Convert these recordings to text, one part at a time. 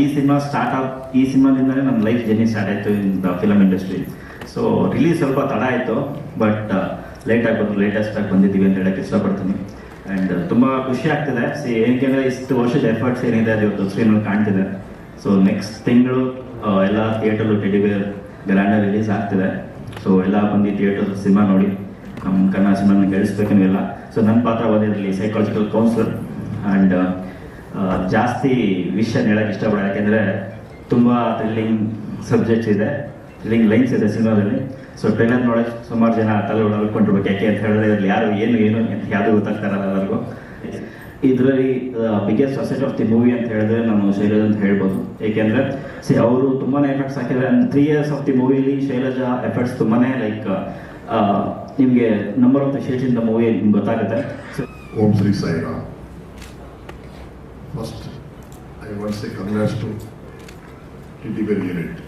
ಈ cinema start ಆಗ, ಈ ಸಿನಿಮಾದಿಂದಲೇ ನಮ್ಮ ಲೈಫ್ ಜರ್ನಿ ಸ್ಟಾರ್ಟ್ ಆಯಿತು in the film industry so release ಸ್ವಲ್ಪ ತಡ ಆಯಿತು ಬಟ್ ಲೇಟ್ ಆಗಿ ಬಂದು ಲೇಟೆಸ್ಟ್ ಆಗಿ ಬಂದಿದ್ದೀವಿ ಅಂತ ಹೇಳಕ್ಕೆ ಇಷ್ಟಪಡ್ತೀನಿ. ಆ್ಯಂಡ್ ತುಂಬ ಖುಷಿ ಆಗ್ತಿದೆ. ಸಿ ಏನಕ್ಕೆ ಇಷ್ಟು ವರ್ಷದ ಎಫರ್ಟ್ಸ್ ಏನಿದೆ, ಅದು ಇವತ್ತು ಸ್ಕ್ರೀನಲ್ಲಿ ಕಾಣ್ತಿದೆ. ಸೊ ನೆಕ್ಸ್ಟ್ ತಿಂಗಳು ಎಲ್ಲ ಥಿಯೇಟರ್ಲು ಟೆಡಿಬೇರ್ ಗ್ರ್ಯಾಂಡರ್ ರಿಲೀಸ್ ಆಗ್ತಿದೆ. ಸೊ ಎಲ್ಲ ಬಂದು ಥಿಯೇಟರ್ ಸಿನಿಮಾ ನೋಡಿ ನಮ್ಮ ಕನ್ನಡ ಸಿನಿಮಾನ ಗೆಲ್ಲಿಸ್ಬೇಕು ನೀವೆಲ್ಲ. ಸೊ ನನ್ನ ಪಾತ್ರ ಬಂದಿರಲಿ ಸೈಕಾಲಜಿಕಲ್ ಕೌನ್ಸಿಲರ್ ಆ್ಯಂಡ್ ಜಾಸ್ತಿ ವಿಷಯ ಹೇಳಕ್ಕೆ ಇಷ್ಟಪಡೋಣ ಯಾಕೆಂದರೆ ತುಂಬ ಥ್ರಿಲ್ಲಿಂಗ್ ಸಬ್ಜೆಕ್ಟ್ಸ್ ಇದೆ ಥ್ರಿಲ್ಲಿಂಗ್ ಲೈನ್ಸ್ ಇದೆ ಸಿನಿಮಾದಲ್ಲಿ. ಸೊ ಟ್ರೈಲರ್ ನೋಡೋಕೆ ಸುಮಾರು ಜನ ತಲೆ ಒಳಗೊಂಡಿರ್ಬೇಕು ಯಾಕೆ ಅಂತ ಹೇಳಿದ್ರೆ ಇದ್ರಲ್ಲಿ ಯಾರು, ಏನು ಏನು ಅಂತ ಯಾವುದು ಗೊತ್ತಾಗ್ತಾರಲ್ಲ ಎಲ್ಲರಿಗೂ. ಇದರಲ್ಲಿ biggest asset of the movie ಅಂತ ಹೇಳಿದ್ರೆ ನಾನು ಶೈಲಜಾ ಅಂತ ಹೇಳ್ಬೋದು. ಏಕೆಂದರೆ, ಸಿ, ಅವರು ತುಂಬಾ ಎಫರ್ಟ್ಸ್ ಹಾಕಿದ್ದಾರೆ. And three years of the ಮೂವಿಲಿ Shailaja efforts ತುಂಬಾ ಲೈಕ್ ನಿಮಗೆ number of the shades in the movie ನಿಮ್ಗೆ ಗೊತ್ತಾಗುತ್ತೆ Om Shri Sairam first I want say congrats to teddy bear unit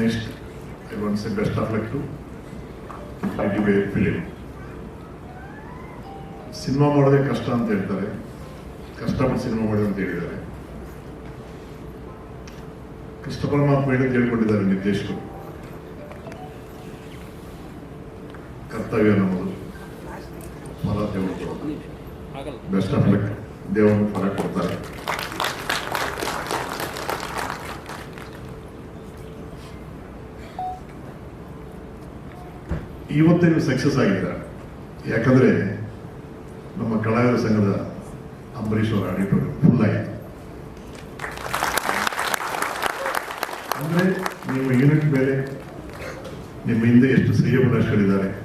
next I want say best of luck to teddy bear film cinema ಮಾಡೋದೇ ಕಷ್ಟ ಅಂತ ಹೇಳ್ತಾರೆ. ಕಷ್ಟಪಟ್ಟು cinema ಮಾಡಿ ಅಂತ ಹೇಳಿದ್ದಾರೆ. ಕಷ್ಟಪಡ ಮಾತು ಹೇಳಿ ಅಂತ ಹೇಳ್ಕೊಂಡಿದ್ದಾರೆ ನಿರ್ದೇಶಕರು. ಕರ್ತವ್ಯ ನಮ್ಮದು ಫಲ ದೇವರು ಬೆಸ್ಟ್ ಆಫ್ ಲಕ್ ದೇವರು ಫಲ ಕೊಡ್ತಾರೆ. ಇವತ್ತೇ ನೀವು ಸಕ್ಸಸ್ ಆಗಿದ್ದಾರೆ? ಯಾಕಂದ್ರೆ ನಮ್ಮ ಕಲಾವಿದ ಸಂಘದ ಅಂಬರೀಶ್ ಅವರ ಆಡಿಟೋರಿಯಂ ಫುಲ್ ಆಯಿತು ಅಂದ್ರೆ ನಿಮ್ಮ ಯೂನಿಟ್ ಮೇಲೆ ನಿಮ್ಮ ಹಿಂದೆ ಎಷ್ಟು ಶ್ರೇಯಭಿಲಾಷಿಗಳಿದ್ದಾರೆ ಎಷ್ಟು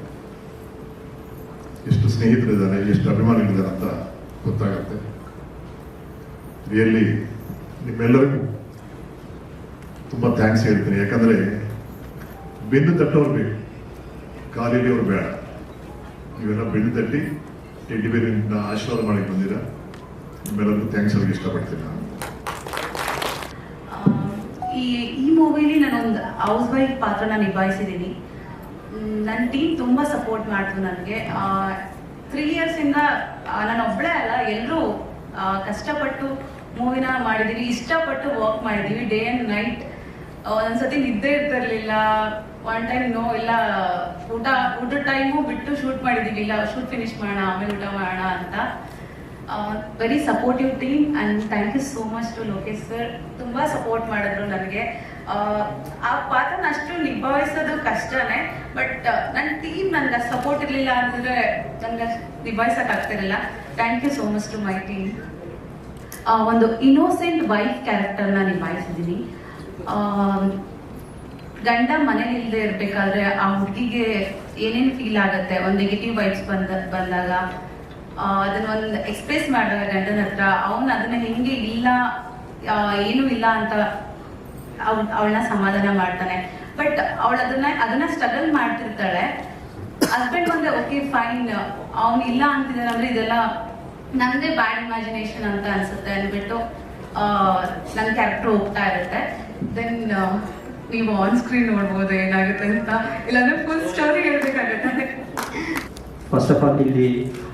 ಸ್ನೇಹಿತರಿದ್ದಾರೆ ಎಷ್ಟು ಅಭಿಮಾನಿಗಳಿದ್ದಾರೆ ಅಂತ ಗೊತ್ತಾಗತ್ತೆ. ರಿಯಲಿ ನಿಮ್ಮೆಲ್ಲರಿಗೂ ತುಂಬ ಥ್ಯಾಂಕ್ಸ್ ಹೇಳ್ತೀನಿ. ಯಾಕಂದರೆ ಬೆನ್ನು ತಟ್ಟವ್ರು ಬೇಕು ಕಾಲಿಲಿ ಅವ್ರು ಬೇಡ. ನೀವೆಲ್ಲ ಬೆನ್ನು ತಟ್ಟಿ ಟೆಡ್ಡಿ ಬೇರಿನ ಆಶೀರ್ವಾದ ಮಾಡಿ ಬಂದಿರ. ನಿಮ್ಮೆಲ್ಲರಿಗೂ ಥ್ಯಾಂಕ್ಸ್ ಅವ್ರಿಗೆ ಇಷ್ಟಪಡ್ತೀನಿ ನಾನು. ಈ ಈ ಮೂವಿಲಿ ನಾನೊಂದು ಹೌಸ್ ವೈಫ್ ಪಾತ್ರನ ನಿಭಾಯಿಸಿದ್ದೀನಿ ನನ್ನ ಟೀಮ್ ತುಂಬ ಸಪೋರ್ಟ್ ಮಾಡ್ತು ನನಗೆ. ತ್ರೀ ಇಯರ್ಸಿಂದ ನಾನು ಒಬ್ಬಳೇ ಅಲ್ಲ ಎಲ್ಲರೂ ಕಷ್ಟಪಟ್ಟು ಮೂವಿನ ಮಾಡಿದೀವಿ, ಇಷ್ಟಪಟ್ಟು ವರ್ಕ್ ಮಾಡಿದೀವಿ ಡೇ ಅಂಡ್ ನೈಟ್ ಒಂದ್ಸತಿ ನಿದ್ದೆ ಇರ್ತಿರ್ಲಿಲ್ಲ. ಒನ್ ಟೈಮ್ ನೋ ಇಲ್ಲ, ಊಟ ಊಟ ಟೈಮು ಬಿಟ್ಟು ಶೂಟ್ ಮಾಡಿದೀವಿ. ಇಲ್ಲ ಶೂಟ್ ಫಿನಿಶ್ ಮಾಡೋಣ, ಆಮೇಲೆ ಊಟ ಮಾಡೋಣ ಅಂತ. Very supportive team and thank you so much to Lokesh sir ತುಂಬ ಸಪೋರ್ಟ್ ಮಾಡಿದ್ರು ನನಗೆ. ಆ ಪಾತ್ರನ ಅಷ್ಟು ನಿಭಾಯಿಸೋದು ಕಷ್ಟನೇ ಬಟ್ ನನ್ನ ಟೀಮ್ ನನಗೆ ಸಪೋರ್ಟ್ ಇರಲಿಲ್ಲ ಅಂದರೆ ನನಗೆ ನಿಭಾಯಿಸೋಕೆ ಆಗ್ತಿರಲಿಲ್ಲ thank you so much to my team ಒಂದು ಇನ್ನೋಸೆಂಟ್ ವೈಫ್ ಕ್ಯಾರೆಕ್ಟರ್ನ ನಿಭಾಯಿಸಿದ್ದೀನಿ. ಗಂಡ ಮನೇಲಿ ಇಲ್ಲದೆ ಇರಬೇಕಾದ್ರೆ ಆ ಹುಡುಗಿಗೆ ಏನೇನು ಫೀಲ್ ಆಗುತ್ತೆ? ಒಂದು ನೆಗೆಟಿವ್ ವೈಬ್ಸ್ ಬಂದ, ಬಂದಾಗ ಅದನ್ನ ಒಂದು ಎಕ್ಸ್ಪ್ರೆಸ್ ಮಾಡಿದಾಗ ಗಂಡನ ಹತ್ರ, ಅವನು ಅದನ್ನ ಹೆಂಗೆ ಇಲ್ಲ ಏನೂ ಇಲ್ಲ ಅಂತ ಅವಳನ್ನ ಸಮಾಧಾನ ಮಾಡ್ತಾನೆ. ಬಟ್ ಅವಳು ಅದನ್ನ ಅದನ್ನ ಸ್ಟ್ರಗಲ್ ಮಾಡ್ತಿರ್ತಾಳೆ. ಹಸ್ಬೆಂಡ್ ಬಂದ್ರೆ ಓಕೆ ಫೈನ್ ಅವ್ನು ಇಲ್ಲ ಅಂತಿದ್ದಾನೆ ಅಂದ್ರೆ ಇದೆಲ್ಲ ನಂದೇ ಬ್ಯಾಡ್ ಇಮ್ಯಾಜಿನೇಷನ್ ಅಂತ ಅನ್ಸುತ್ತೆ. ಅಂದ್ಬಿಟ್ಟು ನನ್ನ ಕ್ಯಾರೆಕ್ಟರ್ ಹೋಗ್ತಾ ಇರುತ್ತೆ. ದೆನ್ ನೀವು ಆನ್ ಸ್ಕ್ರೀನ್ ನೋಡ್ಬೋದು ಏನಾಗುತ್ತೆ ಅಂತ. ಇಲ್ಲಾಂದ್ರೆ ಫುಲ್ ಸ್ಟೋರಿ ಹೇಳ್ಬೇಕಾಗುತ್ತೆ. ಫಸ್ಟ್ ಆಫ್ ಆಲ್ ಇಲ್ಲಿ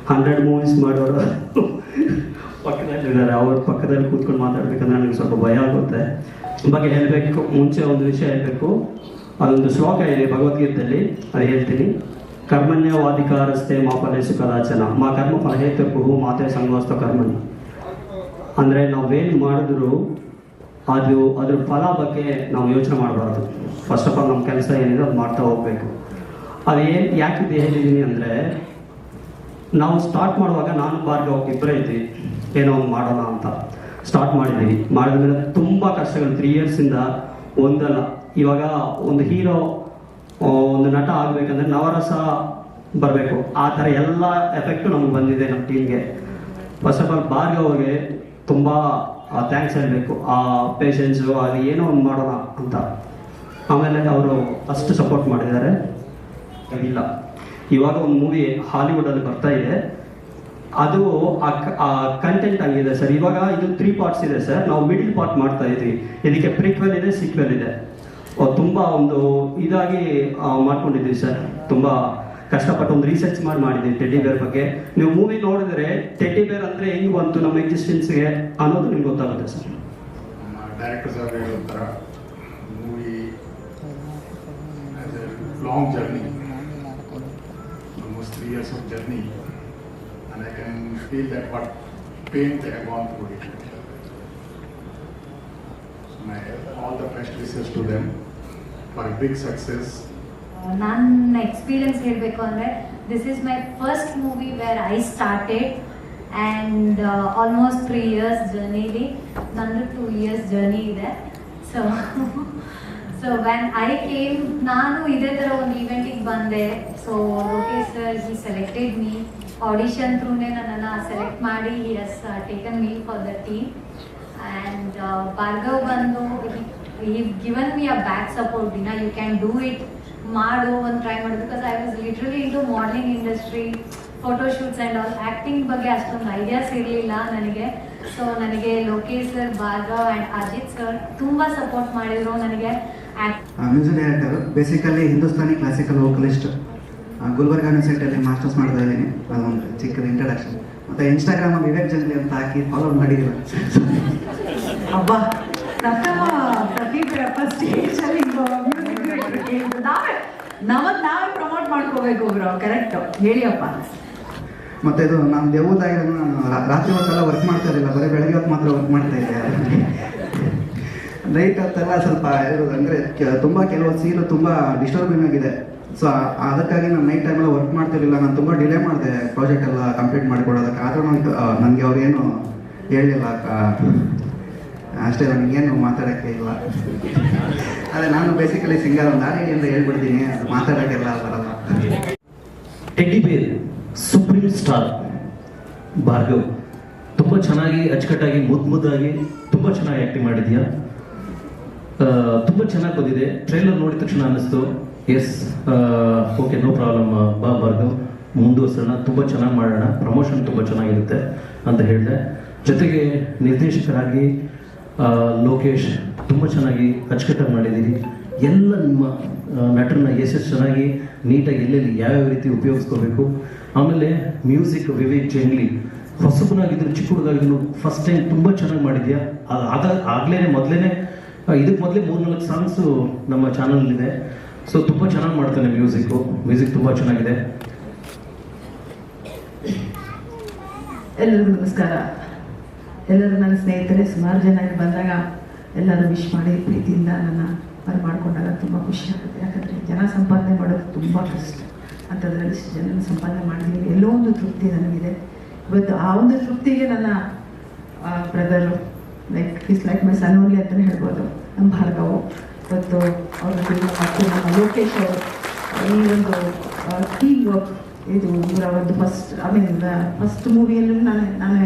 ಹಂಡ್ರೆಡ್ ಮೂವೀಸ್ ಮಾಡೋರು ಪಕ್ಕದಲ್ಲಿ ಅವ್ರ ಪಕ್ಕದಲ್ಲಿ ಕೂತ್ಕೊಂಡು ಮಾತಾಡ್ಬೇಕಂದ್ರೆ ನನಗೆ ಸ್ವಲ್ಪ ಭಯ ಆಗುತ್ತೆ. ಬಗ್ಗೆ ಹೇಳಬೇಕು, ಮುಂಚೆ ಒಂದು ವಿಷಯ ಹೇಳಬೇಕು. ಅದೊಂದು ಶ್ಲೋಕ ಇದೆ ಭಗವದ್ಗೀತೆಯಲ್ಲಿ, ಅದು ಹೇಳ್ತೀನಿ. ಕರ್ಮಣ್ಯವಾಧಿಕಾರಸ್ಥೆ ಮಾಫಲೇಸು ಕದಾಚನ ಮಾ ಕರ್ಮ ಫಲಹೇತು ಬಹು ಮಾತೆ ಸಂಗೋಸ್ತ ಕರ್ಮಣಿ. ಅಂದರೆ ನಾವೇನು ಮಾಡಿದ್ರು, ಅದು, ಅದ್ರ ಫಲ ಬಗ್ಗೆ ನಾವು ಯೋಚನೆ ಮಾಡಬಾರ್ದು. ಫಸ್ಟ್ ಆಫ್ ಆಲ್ ನಮ್ಮ ಕೆಲಸ ಏನಿದೆ, ಅದು ಮಾಡ್ತಾ ಹೋಗ್ಬೇಕು. ಏನು, ಯಾಕೆ ಇದು ಹೇಳಿದ್ದೀನಿ ಅಂದರೆ, ನಾವು ಸ್ಟಾರ್ಟ್ ಮಾಡುವಾಗ ನಾನು ಭಾರ್ಗವ್ ಇಬ್ಬರೇ ಇದ್ವಿ. ಏನೋ ಒಂದು ಮಾಡೋಣ ಅಂತ. ಸ್ಟಾರ್ಟ್ ಮಾಡಿದ್ದೀನಿ ಮಾಡಿದ ಮೇಲೆ ತುಂಬ ಕಷ್ಟಗಳು. ತ್ರೀ ಇಯರ್ಸಿಂದ ಒಂದಲ್ಲ. ಇವಾಗ ಒಂದು ಹೀರೋ ಒಂದು ನಟ ಆಗಬೇಕಂದ್ರೆ ನವರಸ ಬರಬೇಕು. ಆ ಥರ ಎಲ್ಲ ಎಫೆಕ್ಟು ನಮ್ಗೆ ಬಂದಿದೆ ನಮ್ಮ ಟೀಮ್ಗೆ ಫಸ್ಟ್ ಆಫ್ ಆಲ್ ಭಾರ್ಗವ್ ಅವ್ರಿಗೆ ತುಂಬ ಥ್ಯಾಂಕ್ಸ್ ಹೇಳಬೇಕು. ಆ ಪೇಷನ್ಸು ಅದು ಏನೋ ಒಂದು ಮಾಡೋಣ ಅಂತ. ಆಮೇಲೆ ಅವರು ಅಷ್ಟು ಸಪೋರ್ಟ್ ಮಾಡಿದ್ದಾರೆ. ಇಲ್ಲ. ಇವಾಗ ಒಂದು ಮೂವಿ ಹಾಲಿವುಡಲ್ಲಿ ಬರ್ತಾ ಇದೆ. ಅದು ಆ ಕಂಟೆಂಟ್ ಆಗಿದೆ ಸರ್. ಇವಾಗ ಇದು ತ್ರೀ ಪಾರ್ಟ್ಸ್ ಇದೆ ಸರ್. ನಾವು ಮಿಡಿಲ್ ಪಾರ್ಟ್ ಮಾಡ್ತಾ ಇದ್ವಿ. ಇದಕ್ಕೆ ಪ್ರಿಕ್ವೆಲ್ ಇದೆ ಸಿಕ್ವೆಲ್ ಇದೆ. ತುಂಬ ಒಂದು ಇದಾಗಿ ಮಾಡ್ಕೊಂಡಿದ್ವಿ ಸರ್. ತುಂಬಾ ಕಷ್ಟಪಟ್ಟು ಒಂದು ರಿಸರ್ಚ್ ಮಾಡಿ ಮಾಡಿದ್ದೀವಿ ಟೆಡ್ಡಿ ಬೇರ್ ಬಗ್ಗೆ. ನೀವು ಮೂವಿ ನೋಡಿದ್ರೆ ಟೆಡ್ಡಿ ಬೇರ್ ಅಂದ್ರೆ ಹೆಂಗ್ ಬಂತು, ನಮ್ಮ ಎಕ್ಸಿಸ್ಟೆನ್ಸ್ಗೆ ಅನ್ನೋದು ನಿಮ್ಗೆ ಗೊತ್ತಾಗುತ್ತೆ sir. Director sir long journey almost three years of journey and I can feel that what pain they have gone through it. So My, all the best wishes to them for a big success. ನನ್ನ experience ಹೇಳಬೇಕು ಅಂದರೆ this is my first movie where I started and almost three years ಜರ್ನಿಲಿ ನಂದು two years journey ಇದೆ so so when I came ನಾನು ಇದೇ ಥರ ಒಂದು ಈವೆಂಟಿಗೆ ಬಂದೆ so Lokesh sir he selected me audition ಥ್ರೂನೇ ನನ್ನನ್ನು ಸೆಲೆಕ್ಟ್ ಮಾಡಿ he has taken me for the team and Bhargav ಬಂದು he given me a back support ದಿನ ಯು ಕ್ಯಾನ್ ಡೂ ಇಟ್ ಮಾಡು ಒಂದು ಟ್ರೈ ಮಾಡು because I was literally into modelling industry photoshoots and all acting ಬಗ್ಗೆ ಅಷ್ಟೊಂದು ideas ಇರಲಿಲ್ಲ ನನಗೆ. So ನನಗೆ Lokesh sir Bhargav and Ajith sir ತುಂಬ ಸಪೋರ್ಟ್ ಮಾಡಿದರು ನನಗೆ. Music director basically Hindustani classical vocalist Gulbarga ಯೂನಿವರ್ಸಿಟಿಯಲ್ಲಿ masters ಮಾಡ್ತಾ ಇದ್ದೀನಿ. ಅದೊಂದು ಚಿಕ್ಕದ ಇಂಟ್ರಡಕ್ಷನ್ ಮತ್ತು ಇನ್ಸ್ಟಾಗ್ರಾಮ್ ವಿವೇಕ್ ಜಂಗ್ಲಿ ಅಂತ ಹಾಕಿ ಫಾಲೋ ಮಾಡಿದ್ರು ಅಬ್ಬಾ ಪ್ರಥಮ ಪ್ರತಿಭೆಯಪ್ಪ ಸ್ಟೇಜಲ್ಲಿ ನಾವೇ ನಮಗ್ ನಾವೇ ಪ್ರಮೋಟ್ ಮಾಡ್ಕೋಬೇಕು ಕರೆಕ್ಟ್ ಹೇಳಿಯಪ್ಪ ಮತ್ತು ಇದು ನಾನು ದೇವದಾಗಿರೋ ನಾನು ರಾತ್ರಿ ಹೊತ್ತೆಲ್ಲ ವರ್ಕ್ ಮಾಡ್ತಾ ಇರಲಿಲ್ಲ. ಬರೀ ಬೆಳಗ್ಗೆ ಹೊತ್ತು ಮಾತ್ರ ವರ್ಕ್ ಮಾಡ್ತಾ ಇದ್ದೆ ನೈಟ್ ಹೊತ್ತೆಲ್ಲ ಸ್ವಲ್ಪ ಇರೋದು ಅಂದರೆ ತುಂಬ ಕೆಲವು ಸೀನು ತುಂಬ ಡಿಸ್ಟರ್ಬಿಂಗ್ ಆಗಿದೆ. ಸೊ ಅದಕ್ಕಾಗಿ ನಾನು ನೈಟ್ ಟೈಮೆಲ್ಲ ವರ್ಕ್ ಮಾಡ್ತಿರ್ಲಿಲ್ಲ. ನಾನು ತುಂಬ ಡಿಲೇ ಮಾಡಿದೆ ಪ್ರಾಜೆಕ್ಟ್ ಎಲ್ಲ ಕಂಪ್ಲೀಟ್ ಮಾಡಿಕೊಡೋದಕ್ಕೆ. ಆದರೂ ನನಗೆ ಅವ್ರೇನು ಹೇಳಲಿಲ್ಲ ಅಷ್ಟೇ ನನಗೇನು ಮಾತಾಡೋಕ್ಕೆ ಇಲ್ಲ. ಅದೇ ನಾನು ಬೇಸಿಕಲಿ ಸಿಂಗರ್ ಒಂದು ಹಾಡಿಗೆ ಅಂತ ಹೇಳ್ಬಿಡ್ತೀನಿ? ಅದು ಮಾತಾಡೋಕ್ಕೆಲ್ಲ ಬರಲ್ಲ. Teddy bear supreme star Bhargav, ತುಂಬ ಚೆನ್ನಾಗಿ ಅಚ್ಚುಕಟ್ಟಾಗಿ ಮುದ್ದು ಮುದ್ದಾಗಿ ತುಂಬ ಚೆನ್ನಾಗಿ ಆ್ಯಕ್ಟಿಂಗ್ ಮಾಡಿದ್ಯಾ? ತುಂಬ ಚೆನ್ನಾಗಿ ಬಂದಿದೆ. ಟ್ರೈಲರ್ ನೋಡಿದ ತಕ್ಷಣ ಅನ್ನಿಸ್ತು. ಎಸ್ ಓಕೆ ನೋ ಪ್ರಾಬ್ಲಮ್ ಬಾ ಭಾರ್ಗವ್ ಮುಂದುವರ್ಸೋಣ ತುಂಬ ಚೆನ್ನಾಗಿ ಮಾಡೋಣ. ಪ್ರಮೋಷನ್ ತುಂಬ ಚೆನ್ನಾಗಿರುತ್ತೆ ಅಂತ ಹೇಳಿದೆ. ಜೊತೆಗೆ ನಿರ್ದೇಶಕರಾಗಿ ಲೋಕೇಶ್ ತುಂಬ ಚೆನ್ನಾಗಿ ಅಚ್ಚುಕಟ್ಟಾಗಿ ಮಾಡಿದ್ದೀರಿ ಎಲ್ಲ ನಿಮ್ಮ ಮ್ಯಾಟ್ರನ್ನ ಎಸ್ ಎಷ್ಟೆಷ್ಟು ಚೆನ್ನಾಗಿ, ನೀಟಾಗಿ ಎಲ್ಲೆಲ್ಲಿ ಯಾವ್ಯಾವ ರೀತಿ ಉಪಯೋಗಿಸ್ಕೋಬೇಕು. ಆಮೇಲೆ ಮ್ಯೂಸಿಕ್ ವಿವೇಕ್ ಜಂಗ್ಲಿ ಹೊಸಬನಾಗಿದ್ರು ಚಿಕ್ಕ ಹುಡುಗಾಗಿದ್ರು ಫಸ್ಟ್ ಟೈಮ್ ತುಂಬ ಚೆನ್ನಾಗಿ ಮಾಡಿದ್ಯಾ? ಅದ ಆಗ್ಲೇ ಮೊದಲೇ ಇದಕ್ಕೆ ಮೊದಲೇ ಮೂರ್ನಾಲ್ಕು ಸಾಂಗ್ಸು ನಮ್ಮ ಚಾನಲ್ ಇದೆ ಸೊ ತುಂಬ ಚೆನ್ನಾಗಿ ಮಾಡ್ತಾನೆ ಮ್ಯೂಸಿಕ್ಕು ಮ್ಯೂಸಿಕ್ ತುಂಬ ಚೆನ್ನಾಗಿದೆ. ಎಲ್ಲರಿಗೂ ನಮಸ್ಕಾರ. ಎಲ್ಲರೂ ನನ್ನ ಸ್ನೇಹಿತರೆ, ಸುಮಾರು ಜನ ಬಂದಾಗ ಎಲ್ಲರೂ ವಿಶ್ ಮಾಡಿ ಪ್ರೀತಿಯಿಂದ ನನ್ನ ಬರಮಾಡ್ಕೊಂಡಾಗ ತುಂಬ ಖುಷಿ ಆಗುತ್ತೆ. ಯಾಕಂದರೆ ಜನ ಸಂಪಾದನೆ ಮಾಡೋದು ತುಂಬ ಕಷ್ಟ. ಅಂಥದ್ರಲ್ಲಿ ಇಷ್ಟು ಜನ ಸಂಪಾದನೆ ಮಾಡಿದ್ದೀನಿ ಎಲ್ಲೋ ಒಂದು ತೃಪ್ತಿ ನನಗಿದೆ. ಇವತ್ತು ಆ ಒಂದು ತೃಪ್ತಿಗೆ ನನ್ನ brother like is like my son only ಅಂತಲೇ ಹೇಳ್ಬೋದು. ನಮ್ಮ ಇವತ್ತು ಅವ್ರ ಮತ್ತು ನಮ್ಮ ಲೋಕೇಶ್ ಈ ಒಂದು ಟೀಮ್ ಇದು ಇವರ ಒಂದು ಫಸ್ಟ್ ಐ ಮೀನ್ ಫಸ್ಟ್ ಮೂವಿಯಲ್ಲೂ ನಾನು ನಾನು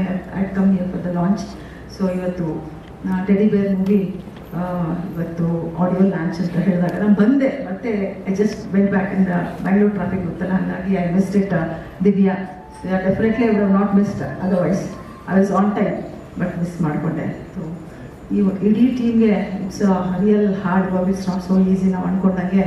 I'd come here for the launch so ಇವತ್ತು ಟೆಡಿ ಬೇರ್ ಮೂವಿ ಇವತ್ತು ಆಡಿಯೋ ಲಾಂಚ್ ಅಂತ ಹೇಳಿದಾಗ ನಾನು ಬಂದೆ, ಮತ್ತೆ I just went back in the Bangalore traffic ಗೊತ್ತಲ್ಲ, ಹಾಗಾಗಿ I missed it Divya. Definitely I would not missed otherwise I was on time but miss ಮಾಡಿಕೊಂಡೆ. ಈ ಇಡೀ ಟೀಮ್ಗೆ it's real hard work it's not so easy ನಾವು ಅಂದ್ಕೊಂಡಂಗೆ